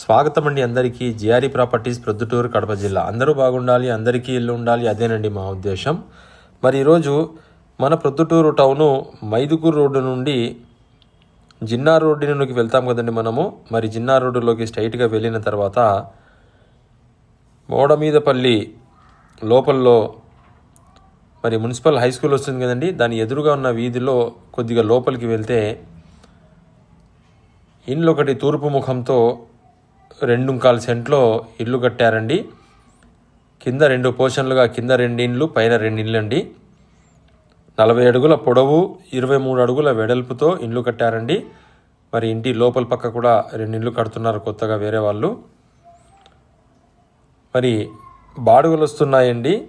స్వాగతం అండి అందరికీ. జిఆర్ఈ ప్రాపర్టీస్ ప్రొద్దుటూరు కడప జిల్లా. అందరూ బాగుండాలి అందరికీ ఇల్లు ఉండాలి అదేనండి మా ఉద్దేశం. మరి ఈరోజు మన ప్రొద్దుటూరు టౌను మైదుకూరు రోడ్డు నుండి జిన్నార్ రోడ్డులోకి వెళ్తాం కదండి మనము. మరి జిన్నార్ రోడ్డులోకి స్ట్రైట్గా వెళ్ళిన తర్వాత మోడమీదపల్లి లోపల్లో మరి మున్సిపల్ హై స్కూల్ వస్తుంది కదండి. దాని ఎదురుగా ఉన్న వీధిలో కొద్దిగా లోపలికి వెళ్తే ఇండ్లు ఒకటి తూర్పు ముఖంతో రెండు కాల్ సెంట్లో ఇల్లు కట్టారండి. కింద రెండు పోర్షన్లుగా కింద రెండు ఇండ్లు పైన రెండు ఇండ్లు అండి నలభై అడుగుల పొడవు ఇరవై మూడు అడుగుల వెడల్పుతో ఇండ్లు కట్టారండి. మరి ఇంటి లోపల పక్క కూడా రెండు ఇండ్లు కడుతున్నారు కొత్తగా వేరే వాళ్ళు. మరి బాడుగలు వస్తున్నాయండి.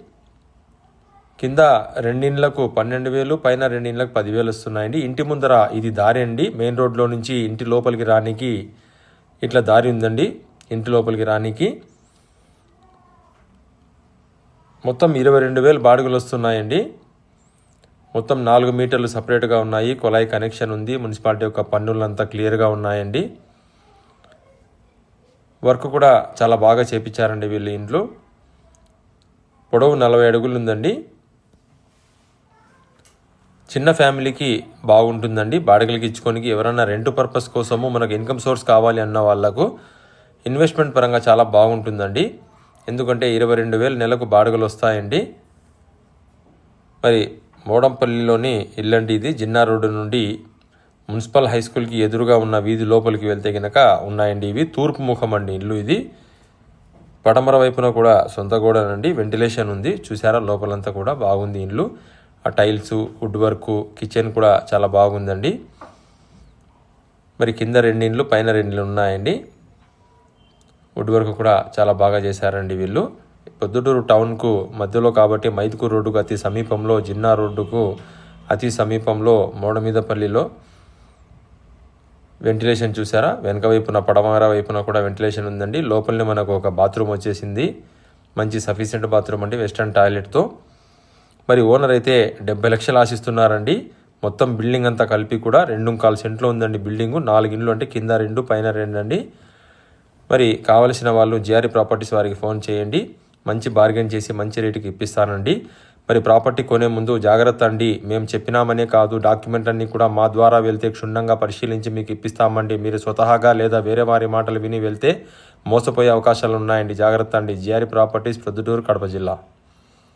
కింద రెండిండ్లకు పన్నెండు వేలు పైన రెండిండ్లకు పదివేలు వస్తున్నాయండి. ఇంటి ముందర ఇది దారి అండి. మెయిన్ రోడ్లో నుంచి ఇంటి లోపలికి రానికి ఇట్లా దారి ఉందండి. ఇంటి లోపలికి రానికి. మొత్తం ఇరవై రెండు వేలు బాడుగులు వస్తున్నాయండి. మొత్తం నాలుగు మీటర్లు సపరేట్గా ఉన్నాయి. కొలాయి కనెక్షన్ ఉంది. మున్సిపాలిటీ యొక్క పన్నులంతా క్లియర్గా ఉన్నాయండి. వర్క్ కూడా చాలా బాగా చేపించారండి వీళ్ళు ఇంట్లో. పొడవు నలభై అడుగులు ఉందండి. చిన్న ఫ్యామిలీకి బాగుంటుందండి. బాడగలకి ఇచ్చుకోనికి ఎవరైనా రెంట్ పర్పస్ కోసము మనకు ఇన్కమ్ సోర్స్ కావాలి అన్న వాళ్ళకు ఇన్వెస్ట్మెంట్ పరంగా చాలా బాగుంటుందండి. ఎందుకంటే ఇరవై రెండు వేలు నెలకు బాడుగలు వస్తాయండి. మరి మోడంపల్లిలోని ఇల్లండి ఇది జిన్నా రోడ్డు నుండి మున్సిపల్ హై స్కూల్కి ఎదురుగా ఉన్న వీధి లోపలికి వెళ్తే కనుక ఉన్నాయండి ఇవి. తూర్పు ముఖం అండి ఇల్లు ఇది. పడమర వైపున కూడా సొంత గోడనండి వెంటిలేషన్ ఉంది. చూసారా లోపలంతా కూడా బాగుంది ఇల్లు. టైల్స్ వుడ్ వర్క్ కిచెన్ కూడా చాలా బాగుందండి. మరి కింద రెండు ఇండ్లు పైన రెండు ఇండ్లు ఉన్నాయండి. వుడ్ వర్క్ కూడా చాలా బాగా చేశారండి వీళ్ళు. పొద్దుటూరు టౌన్కు మధ్యలో కాబట్టి మైదుకూరు రోడ్డుకు అతి సమీపంలో జిన్నా రోడ్డుకు అతి సమీపంలో మోడమీదపల్లిలో వెంటిలేషన్ చూసారా వెనక వైపున పడమర వైపున కూడా వెంటిలేషన్ ఉందండి. లోపలనే మనకు ఒక బాత్రూమ్ వచ్చేసింది. మంచి సఫిషియెంట్ బాత్రూమ్ అండి వెస్టర్న్ టాయిలెట్తో. మరి ఓనర్ అయితే డెబ్బై లక్షలు ఆశిస్తున్నారండి. మొత్తం బిల్డింగ్ అంతా కలిపి కూడా రెండు కాలు సెంట్లో ఉందండి బిల్డింగు. నాలుగు ఇండ్లు అంటే కింద రెండు పైన రెండు అండి. మరి కావలసిన వాళ్ళు జిఆర్ఈ ప్రాపర్టీస్ వారికి ఫోన్ చేయండి. మంచి బార్గెన్ చేసి మంచి రేటుకి ఇప్పిస్తానండి. మరి ప్రాపర్టీ కొనే ముందు జాగ్రత్త అండి. మేము చెప్పినామనే కాదు. డాక్యుమెంట్ అన్నీ కూడా మా ద్వారా వెళ్తే క్షుణ్ణంగా పరిశీలించి మీకు ఇప్పిస్తామండి. మీరు స్వతహాగా లేదా వేరే వారి మాటలు విని వెళ్తే మోసపోయే అవకాశాలు ఉన్నాయండి. జాగ్రత్త అండి. జిఆర్ఈ ప్రాపర్టీస్ ప్రొద్దుటూరు కడప జిల్లా.